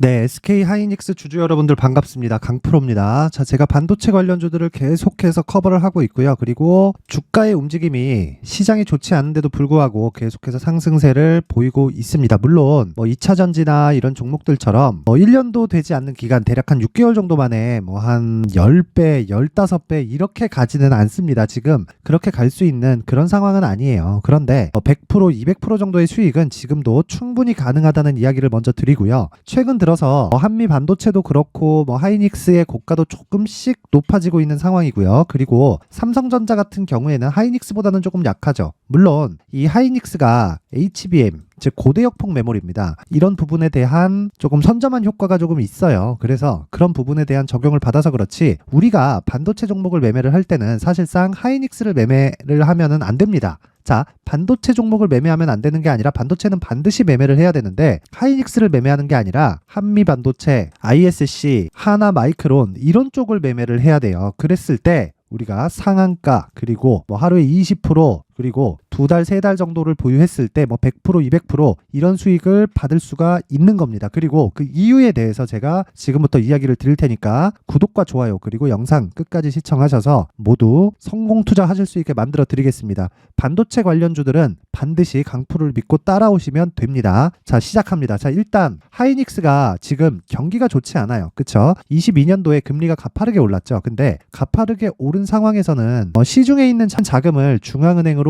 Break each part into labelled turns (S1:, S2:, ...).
S1: 네, SK 하이닉스 주주 여러분들 반갑습니다. 강프로입니다. 자, 제가 반도체 관련주들을 계속해서 커버를 하고 있고요. 그리고 주가의 움직임이 시장이 좋지 않은데도 불구하고 계속해서 상승세를 보이고 있습니다. 물론 뭐 2차 전지나 이런 종목들처럼 뭐 1년도 되지 않는 기간 대략 한 6개월 정도 만에 뭐 한 10배, 15배 이렇게 가지는 않습니다. 지금 그렇게 갈 수 있는 그런 상황은 아니에요. 그런데 뭐 100%, 200% 정도의 수익은 지금도 충분히 가능하다는 이야기를 먼저 드리고요. 최근 들어서 뭐 한미 반도체도 그렇고 뭐 하이닉스의 고가도 조금씩 높아지고 있는 상황이고요. 그리고 삼성전자 같은 경우에는 하이닉스보다는 조금 약하죠. 물론 이 하이닉스가 HBM 즉 고대역폭 메모리입니다. 이런 부분에 대한 조금 선점한 효과가 조금 있어요. 그래서 그런 부분에 대한 적용을 받아서 그렇지 우리가 반도체 종목을 매매를 할 때는 사실상 하이닉스를 매매를 하면은 안 됩니다. 자, 반도체 종목을 매매하면 안 되는 게 아니라 반도체는 반드시 매매를 해야 되는데 하이닉스를 매매하는 게 아니라 한미 반도체, ISC, 하나 마이크론 이런 쪽을 매매를 해야 돼요. 그랬을 때 우리가 상한가 그리고 뭐 하루에 20% 그리고 두 달, 세 달 정도를 보유했을 때 뭐 100%, 200% 이런 수익을 받을 수가 있는 겁니다. 그리고 그 이유에 대해서 제가 지금부터 이야기를 드릴 테니까 구독과 좋아요 그리고 영상 끝까지 시청하셔서 모두 성공 투자하실 수 있게 만들어 드리겠습니다. 반도체 관련주들은 반드시 강프를 믿고 따라오시면 됩니다. 자, 시작합니다. 자, 일단 하이닉스가 지금 경기가 좋지 않아요. 그쵸? 22년도에 금리가 가파르게 올랐죠. 근데 가파르게 오른 상황에서는 어, 시중에 있는 참 자금을 중앙은행으로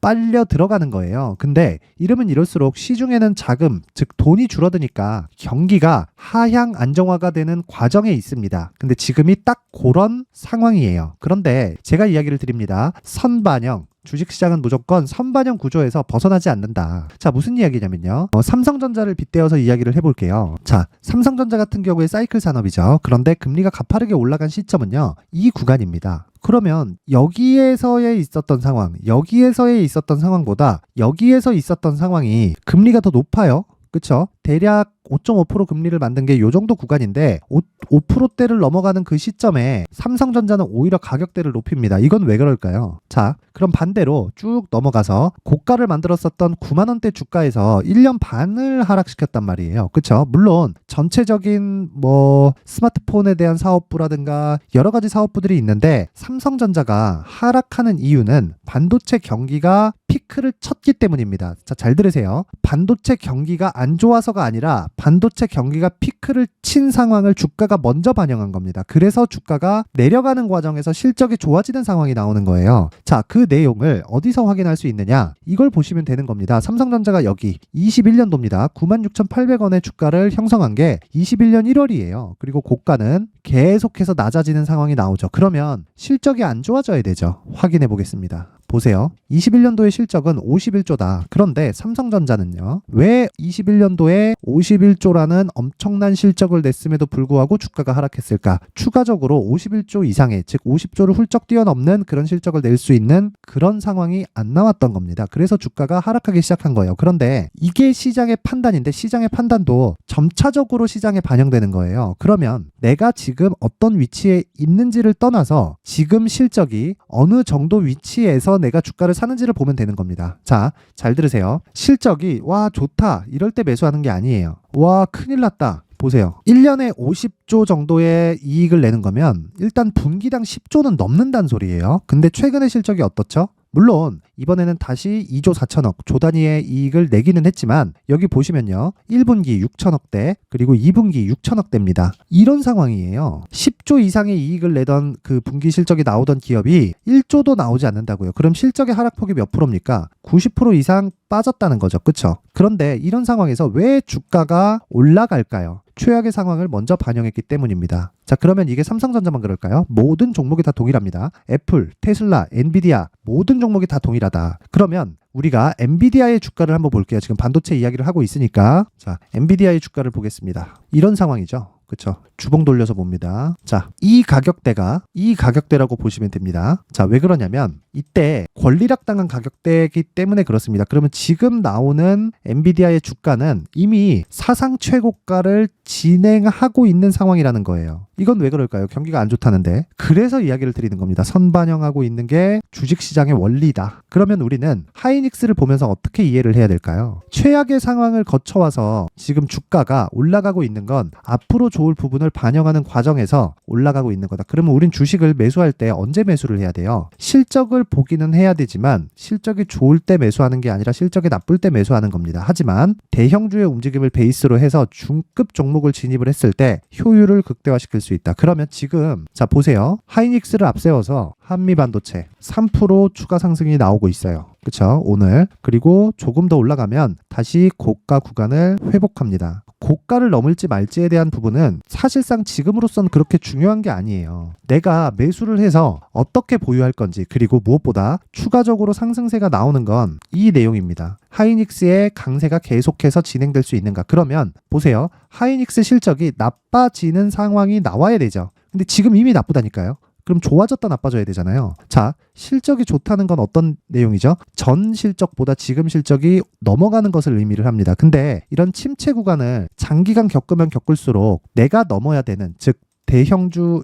S1: 빨려 들어가는 거예요. 근데 이러면 이럴수록 시중에는 자금, 즉 돈이 줄어드니까 경기가 하향 안정화가 되는 과정에 있습니다. 근데 지금이 딱 그런 상황이에요. 그런데 제가 이야기를 드립니다. 선반영, 주식시장은 무조건 선반영 구조에서 벗어나지 않는다. 자, 무슨 이야기냐면요. 어, 삼성전자를 빗대어서 이야기를 해볼게요. 자, 삼성전자 같은 경우에 사이클 산업이죠. 그런데 금리가 가파르게 올라간 시점은요. 이 구간입니다. 그러면 여기에서의 있었던 상황, 여기에서의 있었던 상황보다 여기에서 있었던 상황이 금리가 더 높아요. 그쵸? 대략 5.5% 금리를 만든 게 요 정도 구간인데 5, 5%대를 넘어가는 그 시점에 삼성전자는 오히려 가격대를 높입니다. 이건 왜 그럴까요? 자, 그럼 반대로 쭉 넘어가서 고가를 만들었었던 9만 원대 주가에서 1년 반을 하락시켰단 말이에요. 그쵸? 물론 전체적인 뭐 스마트폰에 대한 사업부라든가 여러 가지 사업부들이 있는데 삼성전자가 하락하는 이유는 반도체 경기가 피크를 쳤기 때문입니다. 자, 잘 들으세요. 반도체 경기가 안 좋아서가 아니라 반도체 경기가 피크를 친 상황을 주가가 먼저 반영한 겁니다. 그래서 주가가 내려가는 과정에서 실적이 좋아지는 상황이 나오는 거예요. 자, 그 내용을 어디서 확인할 수 있느냐? 이걸 보시면 되는 겁니다. 삼성전자가 여기 21년도입니다. 96,800원의 주가를 형성한 게 21년 1월이에요. 그리고 고가는 계속해서 낮아지는 상황이 나오죠. 그러면 실적이 안 좋아져야 되죠. 확인해 보겠습니다. 보세요. 21년도의 실적은 51조다. 그런데 삼성전자는요. 왜 21년도에 51조라는 엄청난 실적을 냈음에도 불구하고 주가가 하락했을까? 추가적으로 51조 이상의 즉 50조를 훌쩍 뛰어넘는 그런 실적을 낼 수 있는 그런 상황이 안 나왔던 겁니다. 그래서 주가가 하락하기 시작한 거예요. 그런데 이게 시장의 판단인데 시장의 판단도 점차적으로 시장에 반영되는 거예요. 그러면 내가 지금 어떤 위치에 있는지를 떠나서 지금 실적이 어느 정도 위치에서 내가 주가를 사는지를 보면 되는 겁니다. 자, 잘 들으세요. 실적이 와 좋다 이럴 때 매수하는 게 아니에요. 와 큰일 났다. 보세요. 1년에 50조 정도의 이익을 내는 거면 일단 분기당 10조는 넘는다는 소리예요. 근데 최근의 실적이 어떻죠? 물론 이번에는 다시 2조 4천억 조 단위의 이익을 내기는 했지만 여기 보시면요. 1분기 6천억대 그리고 2분기 6천억대입니다. 이런 상황이에요. 10조 이상의 이익을 내던 그 분기 실적이 나오던 기업이 1조도 나오지 않는다고요. 그럼 실적의 하락폭이 몇 프로입니까? 90% 이상 빠졌다는 거죠. 그쵸? 그런데 이런 상황에서 왜 주가가 올라갈까요? 최악의 상황을 먼저 반영했기 때문입니다. 자, 그러면 이게 삼성전자만 그럴까요? 모든 종목이 다 동일합니다. 애플, 테슬라, 엔비디아 모든 종목이 다 동일하다. 그러면 우리가 엔비디아의 주가를 한번 볼게요. 지금 반도체 이야기를 하고 있으니까 자, 엔비디아의 주가를 보겠습니다. 이런 상황이죠. 그쵸. 주봉 돌려서 봅니다. 자, 이 가격대가 이 가격대라고 보시면 됩니다. 자, 왜 그러냐면 이때 권리락 당한 가격대이기 때문에 그렇습니다. 그러면 지금 나오는 엔비디아의 주가는 이미 사상 최고가를 진행하고 있는 상황이라는 거예요. 이건 왜 그럴까요? 경기가 안 좋다는데. 그래서 이야기를 드리는 겁니다. 선반영하고 있는 게 주식시장의 원리다. 그러면 우리는 하이닉스를 보면서 어떻게 이해를 해야 될까요? 최악의 상황을 거쳐와서 지금 주가가 올라가고 있는 건 앞으로 좋을 부분을 반영하는 과정에서 올라가고 있는 거다. 그러면 우린 주식을 매수할 때 언제 매수를 해야 돼요? 실적을 보기는 해야 되지만 실적이 좋을 때 매수하는 게 아니라 실적이 나쁠 때 매수하는 겁니다. 하지만 대형주의 움직임을 베이스로 해서 중급 종목을 진입을 했을 때 효율을 극대화시킬 수 있다. 그러면 지금 자 보세요. 하이닉스를 앞세워서 한미 반도체 3% 추가 상승이 나오고 있어요. 그쵸? 오늘. 그리고 조금 더 올라가면 다시 고가 구간을 회복합니다. 고가를 넘을지 말지에 대한 부분은 사실상 지금으로선 그렇게 중요한 게 아니에요. 내가 매수를 해서 어떻게 보유할 건지 그리고 무엇보다 추가적으로 상승세가 나오는 건 이 내용입니다. 하이닉스의 강세가 계속해서 진행될 수 있는가? 그러면 보세요. 하이닉스 실적이 나빠지는 상황이 나와야 되죠. 근데 지금 이미 나쁘다니까요. 그럼 좋아졌다 나빠져야 되잖아요. 자, 실적이 좋다는 건 어떤 내용이죠? 전 실적보다 지금 실적이 넘어가는 것을 의미를 합니다. 근데 이런 침체 구간을 장기간 겪으면 겪을수록 내가 넘어야 되는 즉 대형주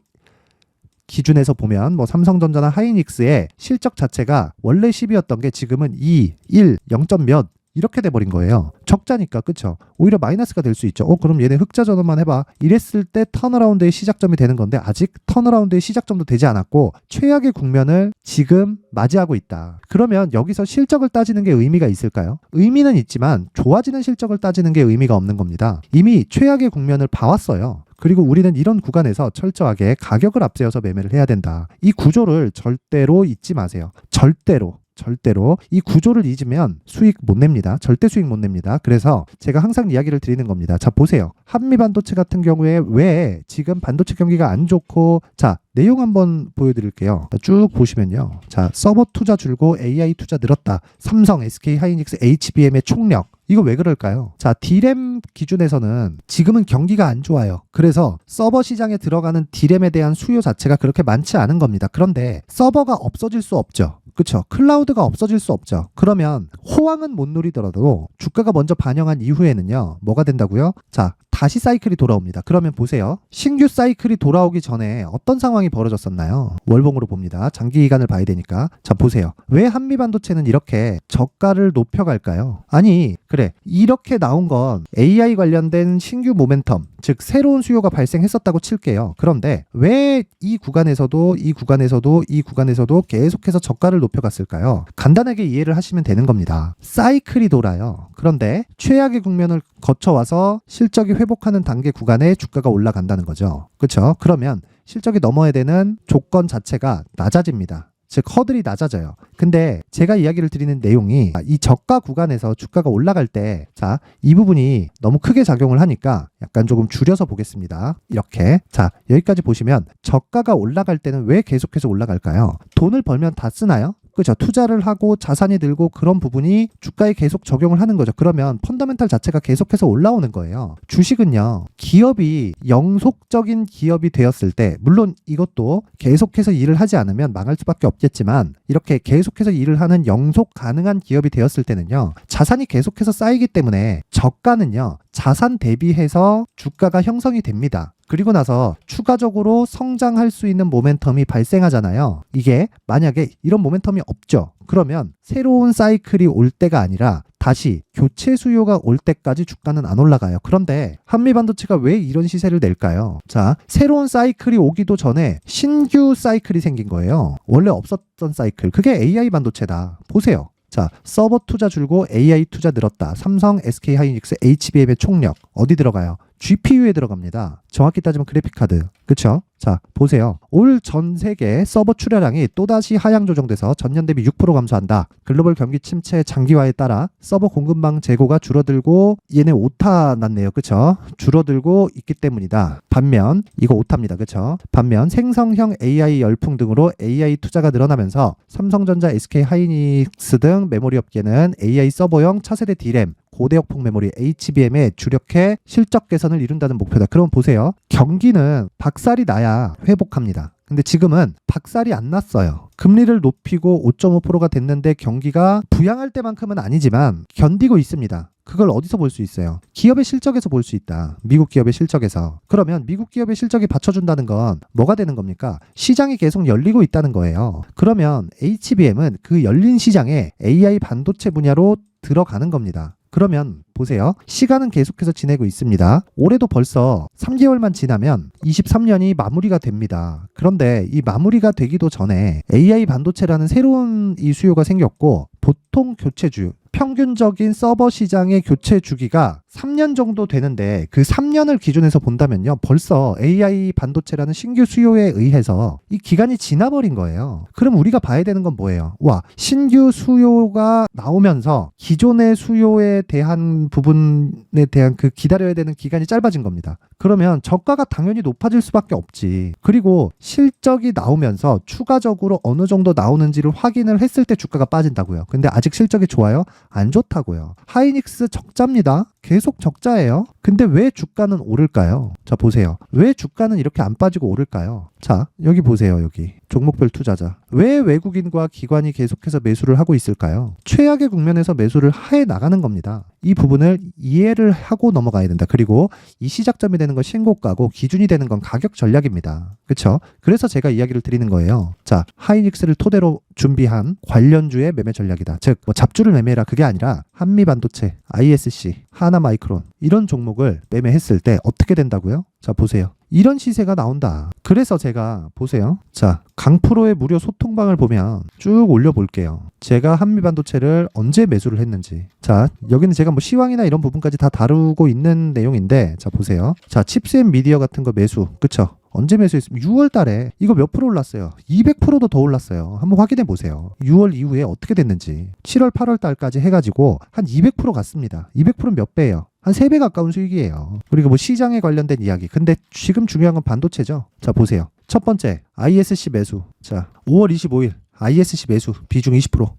S1: 기준에서 보면 뭐 삼성전자나 하이닉스의 실적 자체가 원래 10이었던 게 지금은 2, 1, 0점 몇 이렇게 돼버린 거예요. 적자니까 그쵸? 오히려 마이너스가 될 수 있죠. 어 그럼 얘네 흑자 전환만 해봐. 이랬을 때 턴어라운드의 시작점이 되는 건데 아직 턴어라운드의 시작점도 되지 않았고 최악의 국면을 지금 맞이하고 있다. 그러면 여기서 실적을 따지는 게 의미가 있을까요? 의미는 있지만 좋아지는 실적을 따지는 게 의미가 없는 겁니다. 이미 최악의 국면을 봐왔어요. 그리고 우리는 이런 구간에서 철저하게 가격을 앞세워서 매매를 해야 된다. 이 구조를 절대로 잊지 마세요. 절대로. 절대로 이 구조를 잊으면 수익 못 냅니다. 절대 수익 못 냅니다. 그래서 제가 항상 이야기를 드리는 겁니다. 자, 보세요. 한미 반도체 같은 경우에 왜 지금 반도체 경기가 안 좋고 자, 내용 한번 보여드릴게요. 쭉 보시면요. 자, 서버 투자 줄고 AI 투자 늘었다. 삼성, SK 하이닉스, HBM의 총력. 이거 왜 그럴까요? 자, 디램 기준에서는 지금은 경기가 안 좋아요. 그래서 서버 시장에 들어가는 디램에 대한 수요 자체가 그렇게 많지 않은 겁니다. 그런데 서버가 없어질 수 없죠. 그쵸. 클라우드가 없어질 수 없죠. 그러면 호황은 못 누리더라도 주가가 먼저 반영한 이후에는요, 뭐가 된다고요? 자, 다시 사이클이 돌아옵니다. 그러면 보세요. 신규 사이클이 돌아오기 전에 어떤 상황이 벌어졌었나요? 월봉으로 봅니다. 장기 기간을 봐야 되니까. 자, 보세요. 왜 한미 반도체는 이렇게 저가를 높여갈까요? 아니, 그래. 이렇게 나온 건 AI 관련된 신규 모멘텀, 즉 새로운 수요가 발생했었다고 칠게요. 그런데 왜 이 구간에서도 이 구간에서도 이 구간에서도 계속해서 저가를 높여갔을까요? 간단하게 이해를 하시면 되는 겁니다. 사이클이 돌아요. 그런데 최악의 국면을 거쳐와서 실적이 회복하는 단계 구간에 주가가 올라간다는 거죠. 그렇죠? 그러면 실적이 넘어야 되는 조건 자체가 낮아집니다. 즉 허들이 낮아져요. 근데 제가 이야기를 드리는 내용이 이 저가 구간에서 주가가 올라갈 때 자, 이 부분이 너무 크게 작용을 하니까 약간 조금 줄여서 보겠습니다. 이렇게. 자, 여기까지 보시면 저가가 올라갈 때는 왜 계속해서 올라갈까요? 돈을 벌면 다 쓰나요? 그죠. 투자를 하고 자산이 늘고 그런 부분이 주가에 계속 적용을 하는 거죠. 그러면 펀더멘탈 자체가 계속해서 올라오는 거예요. 주식은요, 기업이 영속적인 기업이 되었을 때, 물론 이것도 계속해서 일을 하지 않으면 망할 수밖에 없겠지만, 이렇게 계속해서 일을 하는 영속 가능한 기업이 되었을 때는요, 자산이 계속해서 쌓이기 때문에 저가는요, 자산 대비해서 주가가 형성이 됩니다. 그리고 나서 추가적으로 성장할 수 있는 모멘텀이 발생하잖아요. 이게 만약에 이런 모멘텀이 없죠. 그러면 새로운 사이클이 올 때가 아니라 다시 교체 수요가 올 때까지 주가는 안 올라가요. 그런데 한미 반도체가 왜 이런 시세를 낼까요? 자, 새로운 사이클이 오기도 전에 신규 사이클이 생긴 거예요. 원래 없었던 사이클. 그게 AI 반도체다. 보세요. 자, 서버 투자 줄고 AI 투자 늘었다. 삼성, SK 하이닉스, HBM의 총력 어디 들어가요? GPU에 들어갑니다. 정확히 따지면 그래픽카드. 그쵸? 자, 보세요. 올 전 세계 서버 출하량이 또다시 하향 조정돼서 전년 대비 6% 감소한다. 글로벌 경기 침체 장기화에 따라 서버 공급망 재고가 줄어들고 얘네 오타 났네요. 그쵸? 줄어들고 있기 때문이다. 반면 이거 오타입니다. 그쵸? 반면 생성형 AI 열풍 등으로 AI 투자가 늘어나면서 삼성전자, SK 하이닉스 등 메모리 업계는 AI 서버용 차세대 디램 고대역폭 메모리 HBM에 주력해 실적 개선을 이룬다는 목표다. 그럼 보세요. 경기는 박살이 나야 회복합니다. 근데 지금은 박살이 안 났어요. 금리를 높이고 5.5%가 됐는데 경기가 부양할 때만큼은 아니지만 견디고 있습니다. 그걸 어디서 볼 수 있어요? 기업의 실적에서 볼 수 있다. 미국 기업의 실적에서. 그러면 미국 기업의 실적이 받쳐준다는 건 뭐가 되는 겁니까? 시장이 계속 열리고 있다는 거예요. 그러면 HBM은 그 열린 시장에 AI 반도체 분야로 들어가는 겁니다. 그러면 보세요. 시간은 계속해서 지내고 있습니다. 올해도 벌써 3개월만 지나면 23년이 마무리가 됩니다. 그런데 이 마무리가 되기도 전에 AI 반도체라는 새로운 이 수요가 생겼고 보통 교체주 평균적인 서버 시장의 교체 주기가 3년 정도 되는데 그 3년을 기준해서 본다면요. 벌써 AI 반도체라는 신규 수요에 의해서 이 기간이 지나버린 거예요. 그럼 우리가 봐야 되는 건 뭐예요? 와, 신규 수요가 나오면서 기존의 수요에 대한 부분에 대한 그 기다려야 되는 기간이 짧아진 겁니다. 그러면 저가가 당연히 높아질 수밖에 없지. 그리고 실적이 나오면서 추가적으로 어느 정도 나오는지를 확인을 했을 때 주가가 빠진다고요. 근데 아직 실적이 좋아요? 안 좋다고요. 하이닉스 적자입니다. 계속 적자예요. 근데 왜 주가는 오를까요? 자, 보세요. 왜 주가는 이렇게 안 빠지고 오를까요? 자, 여기 보세요, 여기. 종목별 투자자. 왜 외국인과 기관이 계속해서 매수를 하고 있을까요? 최악의 국면에서 매수를 해 나가는 겁니다. 이 부분을 이해를 하고 넘어가야 된다. 그리고 이 시작점이 되는 건 신고가고 기준이 되는 건 가격 전략입니다. 그렇죠? 그래서 제가 이야기를 드리는 거예요. 자, 하이닉스를 토대로 준비한 관련주의 매매 전략이다. 즉, 뭐 잡주를 매매해라 그게 아니라 한미 반도체, ISC, 하나 마이크론 이런 종목을 매매했을 때 어떻게 된다고요? 자, 보세요. 이런 시세가 나온다. 그래서 제가 보세요. 자, 강프로의 무료 소통방을 보면 쭉 올려볼게요. 제가 한미반도체를 언제 매수를 했는지. 자, 여기는 제가 뭐 시황이나 이런 부분까지 다 다루고 있는 내용인데, 자, 보세요. 자, 칩스앤 미디어 같은 거 매수. 그쵸? 언제 매수했습니까? 6월 달에 이거 몇 프로 올랐어요? 200%도 더 올랐어요. 한번 확인해 보세요. 6월 이후에 어떻게 됐는지. 7월, 8월 달까지 해가지고 한 200% 갔습니다. 200%는 몇 배예요? 한 3배 가까운 수익이에요. 그리고 뭐 시장에 관련된 이야기. 근데 지금 중요한 건 반도체죠. 자, 보세요. 첫 번째, ISC 매수. 자, 5월 25일, ISC 매수. 비중 20%.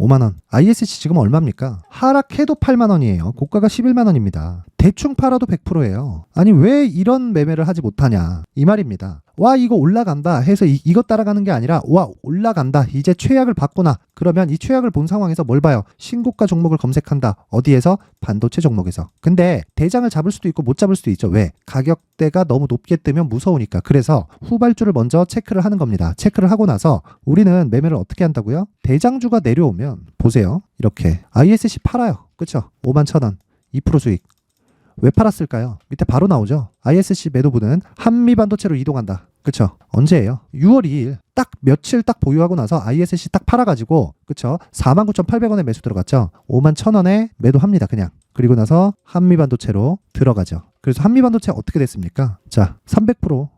S1: 5만원. ISC 지금 얼마입니까? 하락해도 8만원이에요. 고가가 11만원입니다. 대충 팔아도 100%예요. 아니, 왜 이런 매매를 하지 못하냐? 이 말입니다. 와, 이거 올라간다 해서 이, 이거 따라가는 게 아니라, 와, 올라간다. 이제 최악을 봤구나. 그러면 이 최악을 본 상황에서 뭘 봐요? 신고가 종목을 검색한다. 어디에서? 반도체 종목에서. 근데 대장을 잡을 수도 있고 못 잡을 수도 있죠. 왜? 가격대가 너무 높게 뜨면 무서우니까. 그래서 후발주를 먼저 체크를 하는 겁니다. 체크를 하고 나서 우리는 매매를 어떻게 한다고요? 대장주가 내려오면 보세요. 이렇게 ISC 팔아요. 그쵸? 5만 천 원. 2% 수익. 왜 팔았을까요? 밑에 바로 나오죠. ISC 매도부는 한미 반도체로 이동한다. 그쵸? 언제예요? 6월 2일 딱 며칠 딱 보유하고 나서 ISC 딱 팔아가지고 그쵸? 49,800원에 매수 들어갔죠. 5만 1,000원에 매도합니다. 그냥. 그리고 나서 한미 반도체로 들어가죠. 그래서 한미 반도체 어떻게 됐습니까? 자, 300%.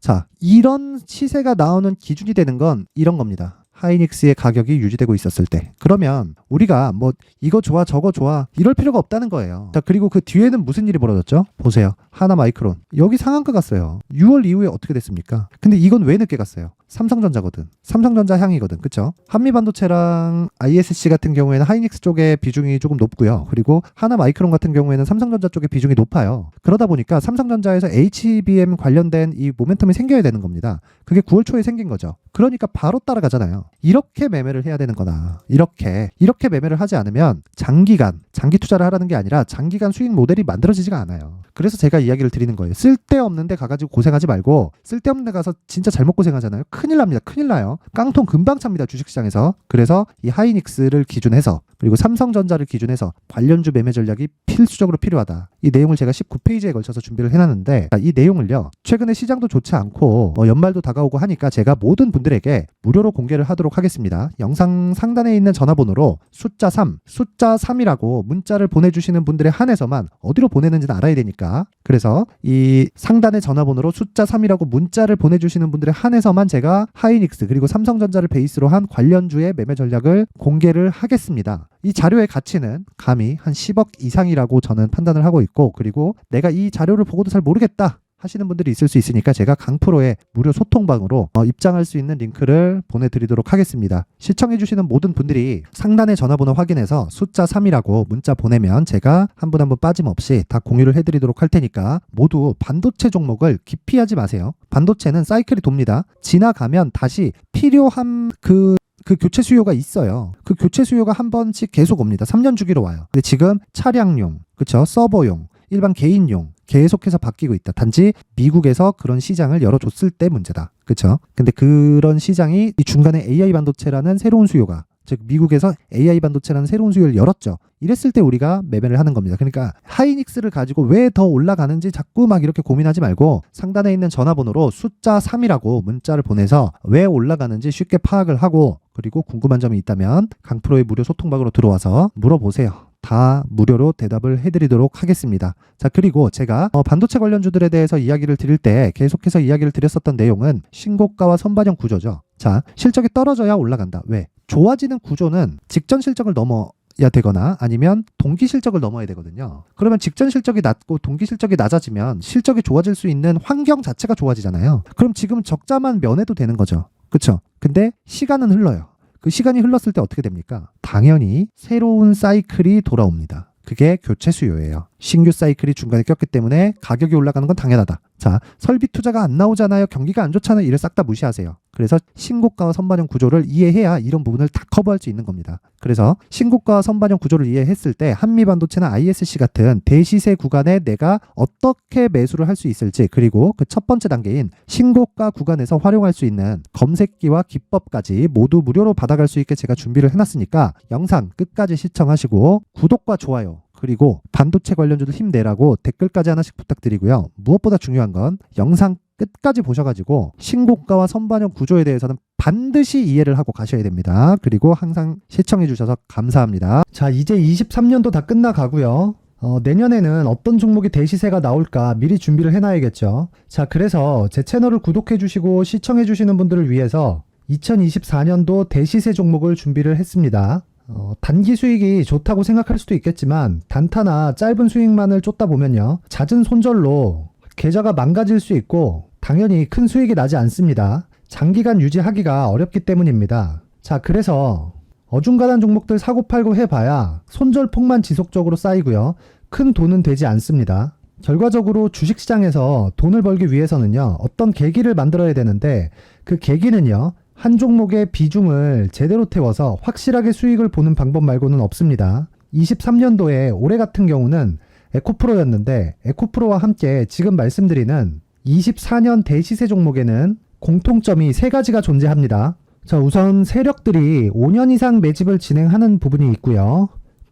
S1: 자, 이런 시세가 나오는 기준이 되는 건 이런 겁니다. 하이닉스의 가격이 유지되고 있었을 때. 그러면 우리가 뭐 이거 좋아 저거 좋아 이럴 필요가 없다는 거예요. 자, 그리고 그 뒤에는 무슨 일이 벌어졌죠? 보세요. 하나 마이크론. 여기 상한가 갔어요. 6월 이후에 어떻게 됐습니까? 근데 이건 왜 늦게 갔어요? 삼성전자거든. 삼성전자 향이거든. 그쵸? 한미반도체랑 ISC 같은 경우에는 하이닉스 쪽의 비중이 조금 높고요. 그리고 하나 마이크론 같은 경우에는 삼성전자 쪽의 비중이 높아요. 그러다 보니까 삼성전자에서 HBM 관련된 이 모멘텀이 생겨야 되는 겁니다. 그게 9월 초에 생긴 거죠. 그러니까 바로 따라가잖아요. 이렇게 매매를 해야 되는 거다. 이렇게. 이렇게 매매를 하지 않으면 장기간, 장기 투자를 하라는 게 아니라 장기간 수익 모델이 만들어지지가 않아요. 그래서 제가 이야기를 드리는 거예요. 쓸데없는 데 가가지고 고생하지 말고 쓸데없는 데 가서 진짜 잘못 고생하잖아요. 큰일 납니다. 큰일 나요. 깡통 금방 찹니다. 주식시장에서. 그래서 이 하이닉스를 기준해서 그리고 삼성전자를 기준해서 관련주 매매 전략이 필수적으로 필요하다. 이 내용을 제가 19페이지에 걸쳐서 준비를 해놨는데 이 내용을요. 최근에 시장도 좋지 않고 뭐 연말도 다가오고 하니까 제가 모든 분들에게 무료로 공개를 하도록 하겠습니다. 영상 상단에 있는 전화번호로 숫자 3, 숫자 3이라고 문자를 보내주시는 분들에 한해서만 어디로 보내는지는 알아야 되니까 그래서 이 상단의 전화번호로 숫자 3이라고 문자를 보내주시는 분들에 한해서만 제가 하이닉스 그리고 삼성전자를 베이스로 한 관련주의 매매 전략을 공개를 하겠습니다. 이 자료의 가치는 감히 한 10억 이상이라고 저는 판단을 하고 있고 그리고 내가 이 자료를 보고도 잘 모르겠다. 하시는 분들이 있을 수 있으니까 제가 강프로의 무료 소통방으로 어, 입장할 수 있는 링크를 보내드리도록 하겠습니다. 시청해주시는 모든 분들이 상단의 전화번호 확인해서 숫자 3이라고 문자 보내면 제가 한 분 한 분 빠짐없이 다 공유를 해드리도록 할 테니까 모두 반도체 종목을 기피하지 마세요. 반도체는 사이클이 돕니다. 지나가면 다시 필요한 그 그 교체 수요가 있어요. 그 교체 수요가 한 번씩 계속 옵니다. 3년 주기로 와요. 근데 지금 차량용, 그쵸? 서버용, 일반 개인용 계속해서 바뀌고 있다. 단지 미국에서 그런 시장을 열어줬을 때 문제다. 그쵸? 근데 그런 시장이 이 중간에 AI 반도체라는 새로운 수요가 즉 미국에서 AI 반도체라는 새로운 수요를 열었죠. 이랬을 때 우리가 매매를 하는 겁니다. 그러니까 하이닉스를 가지고 왜 더 올라가는지 자꾸 막 이렇게 고민하지 말고 상단에 있는 전화번호로 숫자 3이라고 문자를 보내서 왜 올라가는지 쉽게 파악을 하고 그리고 궁금한 점이 있다면 강프로의 무료 소통방으로 들어와서 물어보세요. 다 무료로 대답을 해드리도록 하겠습니다. 자, 그리고 제가 어, 반도체 관련주들에 대해서 이야기를 드릴 때 계속해서 이야기를 드렸었던 내용은 신고가와 선반영 구조죠. 자, 실적이 떨어져야 올라간다. 왜? 좋아지는 구조는 직전 실적을 넘어 야 되거나 아니면 동기 실적을 넘어야 되거든요. 그러면 직전 실적이 낮고 동기 실적이 낮아지면 실적이 좋아질 수 있는 환경 자체가 좋아지잖아요. 그럼 지금 적자만 면해도 되는 거죠. 그렇죠? 근데 시간은 흘러요. 그 시간이 흘렀을 때 어떻게 됩니까? 당연히 새로운 사이클이 돌아옵니다. 그게 교체 수요예요. 신규 사이클이 중간에 꼈기 때문에 가격이 올라가는 건 당연하다. 자, 설비 투자가 안 나오잖아요. 경기가 안 좋잖아요. 이를 싹 다 무시하세요. 그래서 신고가와 선반영 구조를 이해해야 이런 부분을 다 커버할 수 있는 겁니다. 그래서 신고가와 선반영 구조를 이해했을 때 한미 반도체나 ISC 같은 대시세 구간에 내가 어떻게 매수를 할 수 있을지 그리고 그 첫 번째 단계인 신고가 구간에서 활용할 수 있는 검색기와 기법까지 모두 무료로 받아갈 수 있게 제가 준비를 해놨으니까 영상 끝까지 시청하시고 구독과 좋아요 그리고 반도체 관련주도 힘내라고 댓글까지 하나씩 부탁드리고요. 무엇보다 중요한 건 영상 끝까지 보셔가지고 신고가와 선반영 구조에 대해서는 반드시 이해를 하고 가셔야 됩니다. 그리고 항상 시청해주셔서 감사합니다. 자, 이제 23년도 다 끝나가고요. 어, 내년에는 어떤 종목이 대시세가 나올까 미리 준비를 해놔야겠죠. 자, 그래서 제 채널을 구독해주시고 시청해주시는 분들을 위해서 2024년도 대시세 종목을 준비를 했습니다. 어, 단기 수익이 좋다고 생각할 수도 있겠지만 단타나 짧은 수익만을 쫓다 보면요. 잦은 손절로 계좌가 망가질 수 있고 당연히 큰 수익이 나지 않습니다. 장기간 유지하기가 어렵기 때문입니다. 자 그래서 어중간한 종목들 사고팔고 해봐야 손절폭만 지속적으로 쌓이고요. 큰 돈은 되지 않습니다. 결과적으로 주식시장에서 돈을 벌기 위해서는요. 어떤 계기를 만들어야 되는데 그 계기는요 한 종목의 비중을 제대로 태워서 확실하게 수익을 보는 방법 말고는 없습니다. 23년도에 올해 같은 경우는 에코프로였는데 에코프로와 함께 지금 말씀드리는 24년 대시세 종목에는 공통점이 세 가지가 존재합니다. 자, 우선 세력들이 5년 이상 매집을 진행하는 부분이 있고요.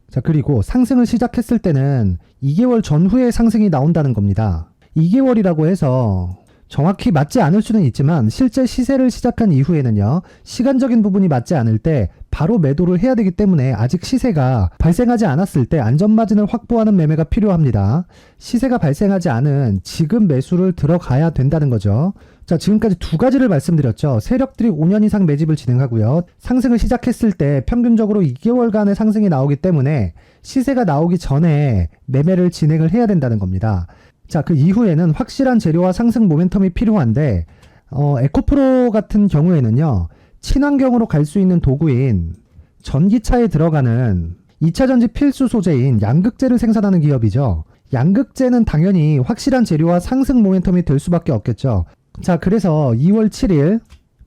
S1: 자, 그리고 상승을 시작했을 때는 2개월 전후에 상승이 나온다는 겁니다. 2개월이라고 해서 정확히 맞지 않을 수는 있지만 실제 시세를 시작한 이후에는요 시간적인 부분이 맞지 않을 때 바로 매도를 해야 되기 때문에 아직 시세가 발생하지 않았을 때 안전마진을 확보하는 매매가 필요합니다. 시세가 발생하지 않은 지금 매수를 들어가야 된다는 거죠. 자 지금까지 두 가지를 말씀드렸죠. 세력들이 5년 이상 매집을 진행하고요. 상승을 시작했을 때 평균적으로 2개월간의 상승이 나오기 때문에 시세가 나오기 전에 매매를 진행을 해야 된다는 겁니다 자, 그 이후에는 확실한 재료와 상승 모멘텀이 필요한데, 어, 에코프로 같은 경우에는요, 친환경으로 갈 수 있는 도구인 전기차에 들어가는 2차 전지 필수 소재인 양극재를 생산하는 기업이죠. 양극재는 당연히 확실한 재료와 상승 모멘텀이 될 수밖에 없겠죠. 자, 그래서 2월 7일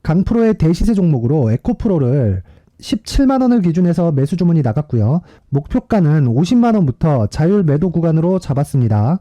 S1: 강프로의 대시세 종목으로 에코프로를 17만 원을 기준해서 매수 주문이 나갔고요. 목표가는 50만 원부터 자율 매도 구간으로 잡았습니다.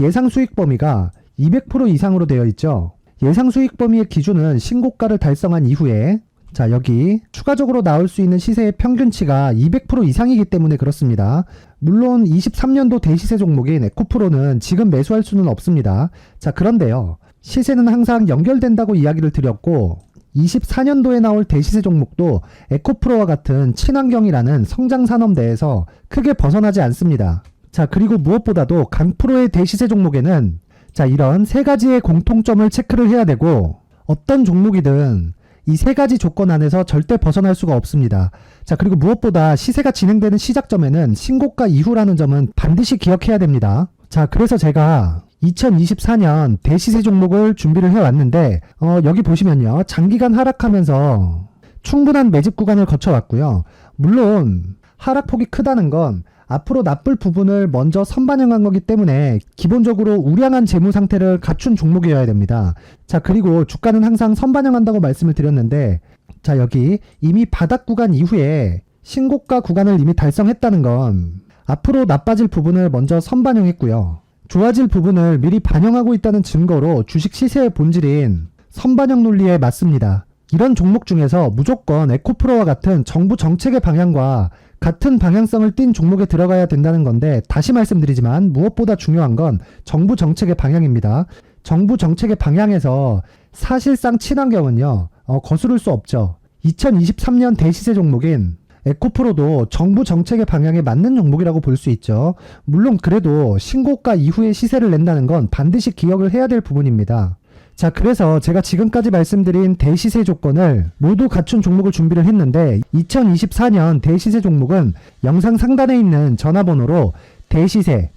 S1: 예상 수익 범위가 200% 이상으로 되어 있죠. 예상 수익 범위의 기준은 신고가를 달성한 이후에 자 여기 추가적으로 나올 수 있는 시세의 평균치가 200% 이상이기 때문에 그렇습니다. 물론 23년도 대시세 종목인 에코프로는 지금 매수할 수는 없습니다. 자 그런데요. 시세는 항상 연결된다고 이야기를 드렸고 24년도에 나올 대시세 종목도 에코프로와 같은 친환경이라는 성장 산업 내에서 크게 벗어나지 않습니다. 자, 그리고 무엇보다도 강 프로의 대시세 종목에는 자, 이런 세 가지의 공통점을 체크를 해야 되고 어떤 종목이든 이 세 가지 조건 안에서 절대 벗어날 수가 없습니다. 자, 그리고 무엇보다 시세가 진행되는 시작점에는 신고가 이후라는 점은 반드시 기억해야 됩니다. 자, 그래서 제가 2024년 대시세 종목을 준비를 해왔는데 어, 여기 보시면요 장기간 하락하면서 충분한 매집 구간을 거쳐왔고요 물론 하락폭이 크다는 건 앞으로 나쁠 부분을 먼저 선반영한 거기 때문에 기본적으로 우량한 재무 상태를 갖춘 종목이어야 됩니다. 자, 그리고 주가는 항상 선반영한다고 말씀을 드렸는데 자, 여기 이미 바닥 구간 이후에 신고가 구간을 이미 달성했다는 건 앞으로 나빠질 부분을 먼저 선반영했고요. 좋아질 부분을 미리 반영하고 있다는 증거로 주식 시세의 본질인 선반영 논리에 맞습니다. 이런 종목 중에서 무조건 에코프로와 같은 정부 정책의 방향과 같은 방향성을 띈 종목에 들어가야 된다는 건데 다시 말씀드리지만 무엇보다 중요한 건 정부 정책의 방향입니다. 정부 정책의 방향에서 사실상 친환경은요 어, 거스를 수 없죠. 2023년 대시세 종목인 에코프로도 정부 정책의 방향에 맞는 종목이라고 볼 수 있죠. 물론 그래도 신고가 이후에 시세를 낸다는 건 반드시 기억을 해야 될 부분입니다. 자, 그래서 제가 지금까지 말씀드린 대시세 조건을 모두 갖춘 종목을 준비를 했는데 2024년 대시세 종목은 영상 상단에 있는 전화번호로 대시세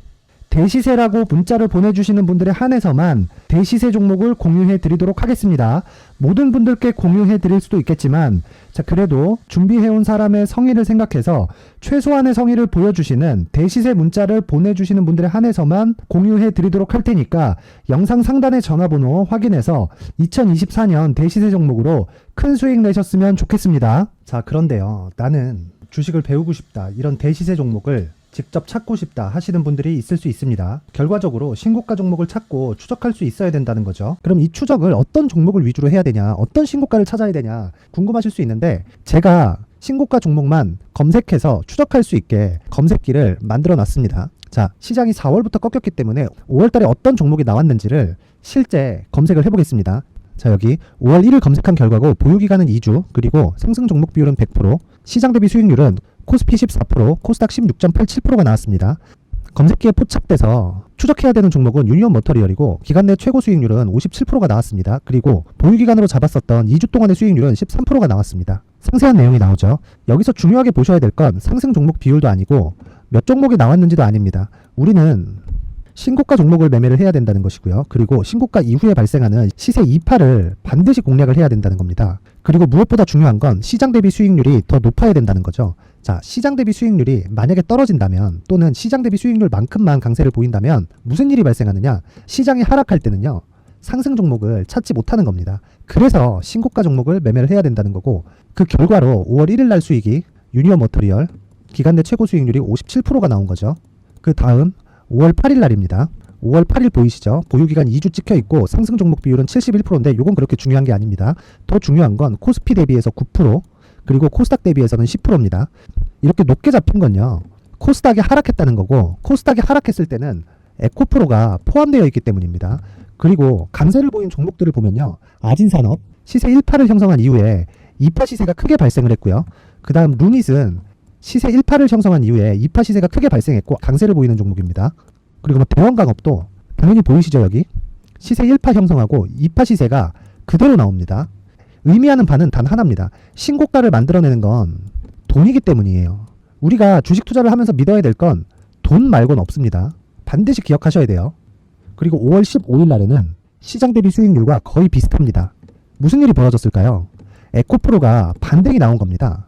S1: 대시세라고 문자를 보내주시는 분들에 한해서만 대시세 종목을 공유해 드리도록 하겠습니다. 모든 분들께 공유해 드릴 수도 있겠지만, 자, 그래도 준비해온 사람의 성의를 생각해서 최소한의 성의를 보여주시는 대시세 문자를 보내주시는 분들에 한해서만 공유해 드리도록 할 테니까 영상 상단의 전화번호 확인해서 2024년 대시세 종목으로 큰 수익 내셨으면 좋겠습니다. 자, 그런데요. 나는 주식을 배우고 싶다. 이런 대시세 종목을 직접 찾고 싶다 하시는 분들이 있을 수 있습니다. 결과적으로 신고가 종목을 찾고 추적할 수 있어야 된다는 거죠. 그럼 이 추적을 어떤 종목을 위주로 해야 되냐, 어떤 신고가를 찾아야 되냐 궁금하실 수 있는데 제가 신고가 종목만 검색해서 추적할 수 있게 검색기를 만들어 놨습니다. 자, 시장이 4월부터 꺾였기 때문에 5월 달에 어떤 종목이 나왔는지를 실제 검색을 해보겠습니다. 자, 여기 5월 1일 검색한 결과고 보유기간은 2주, 그리고 상승 종목 비율은 100%, 시장 대비 수익률은 코스피 14%, 코스닥 16.87%가 나왔습니다. 검색기에 포착돼서 추적해야 되는 종목은 유니온 머터리얼이고 기간 내 최고 수익률은 57%가 나왔습니다. 그리고 보유기간으로 잡았었던 2주 동안의 수익률은 13%가 나왔습니다. 상세한 내용이 나오죠. 여기서 중요하게 보셔야 될 건 상승 종목 비율도 아니고 몇 종목이 나왔는지도 아닙니다. 우리는 신고가 종목을 매매를 해야 된다는 것이고요. 그리고 신고가 이후에 발생하는 시세 이파를 반드시 공략을 해야 된다는 겁니다. 그리고 무엇보다 중요한 건 시장 대비 수익률이 더 높아야 된다는 거죠. 자, 시장 대비 수익률이 만약에 떨어진다면 또는 시장 대비 수익률만큼만 강세를 보인다면 무슨 일이 발생하느냐? 시장이 하락할 때는요. 상승 종목을 찾지 못하는 겁니다. 그래서 신고가 종목을 매매를 해야 된다는 거고 그 결과로 5월 1일 날 수익이 유니온 머터리얼 기간 내 최고 수익률이 57%가 나온 거죠. 그 다음 5월 8일 날입니다. 5월 8일 보이시죠? 보유기간 2주 찍혀 있고 상승 종목 비율은 71%인데 이건 그렇게 중요한 게 아닙니다. 더 중요한 건 코스피 대비해서 9% 그리고 코스닥 대비해서는 10%입니다. 이렇게 높게 잡힌 건요. 코스닥이 하락했다는 거고 코스닥이 하락했을 때는 에코프로가 포함되어 있기 때문입니다. 그리고 강세를 보인 종목들을 보면요. 아진산업 시세 1파를 형성한 이후에 2파 시세가 크게 발생을 했고요. 그 다음 루닛은 시세 1파를 형성한 이후에 2파 시세가 크게 발생했고 강세를 보이는 종목입니다. 그리고 뭐 대원강업도 당연히 보이시죠 여기 시세 1파 형성하고 2파 시세가 그대로 나옵니다. 의미하는 바는 단 하나입니다. 신고가를 만들어내는 건 돈이기 때문이에요. 우리가 주식 투자를 하면서 믿어야 될 건 돈 말고는 없습니다. 반드시 기억하셔야 돼요. 그리고 5월 15일 날에는 시장 대비 수익률과 거의 비슷합니다. 무슨 일이 벌어졌을까요? 에코프로가 반등이 나온 겁니다.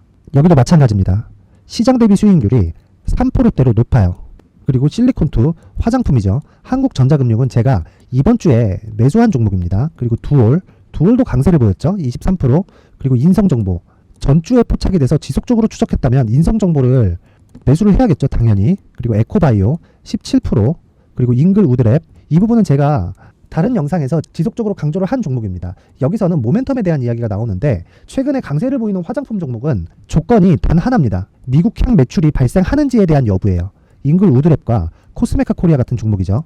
S1: 여기도 마찬가지입니다. 시장 대비 수익률이 3%대로 높아요. 그리고 실리콘투 화장품이죠. 한국전자금융은 제가 이번 주에 매수한 종목입니다. 그리고 두올, 두올도 강세를 보였죠. 23% 그리고 인성정보 전주에 포착이 돼서 지속적으로 추적했다면 인성정보를 매수를 해야겠죠. 당연히. 그리고 에코바이오 17% 그리고 잉글 우드랩 이 부분은 제가 다른 영상에서 지속적으로 강조를 한 종목입니다. 여기서는 모멘텀에 대한 이야기가 나오는데 최근에 강세를 보이는 화장품 종목은 조건이 단 하나입니다. 미국향 매출이 발생하는지에 대한 여부예요. 잉글 우드랩과 코스메카 코리아 같은 종목이죠.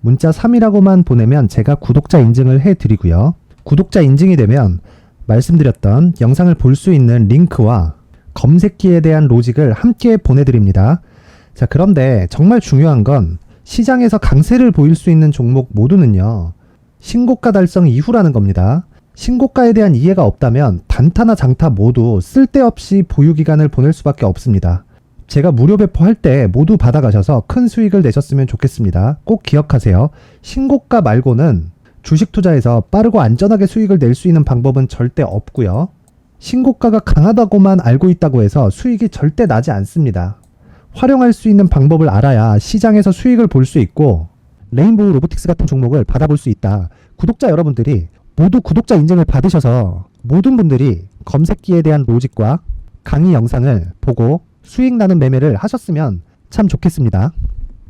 S1: 문자 3이라고만 보내면 제가 구독자 인증을 해드리고요. 구독자 인증이 되면 말씀드렸던 영상을 볼 수 있는 링크와 검색기에 대한 로직을 함께 보내드립니다. 자, 그런데 정말 중요한 건 시장에서 강세를 보일 수 있는 종목 모두는요, 신고가 달성 이후라는 겁니다. 신고가에 대한 이해가 없다면 단타나 장타 모두 쓸데없이 보유 기간을 보낼 수밖에 없습니다. 제가 무료 배포할 때 모두 받아가셔서 큰 수익을 내셨으면 좋겠습니다. 꼭 기억하세요. 신고가 말고는 주식 투자에서 빠르고 안전하게 수익을 낼 수 있는 방법은 절대 없고요. 신고가가 강하다고만 알고 있다고 해서 수익이 절대 나지 않습니다. 활용할 수 있는 방법을 알아야 시장에서 수익을 볼 수 있고 레인보우 로보틱스 같은 종목을 받아볼 수 있다. 구독자 여러분들이 모두 구독자 인증을 받으셔서 모든 분들이 검색기에 대한 로직과 강의 영상을 보고 수익 나는 매매를 하셨으면 참 좋겠습니다.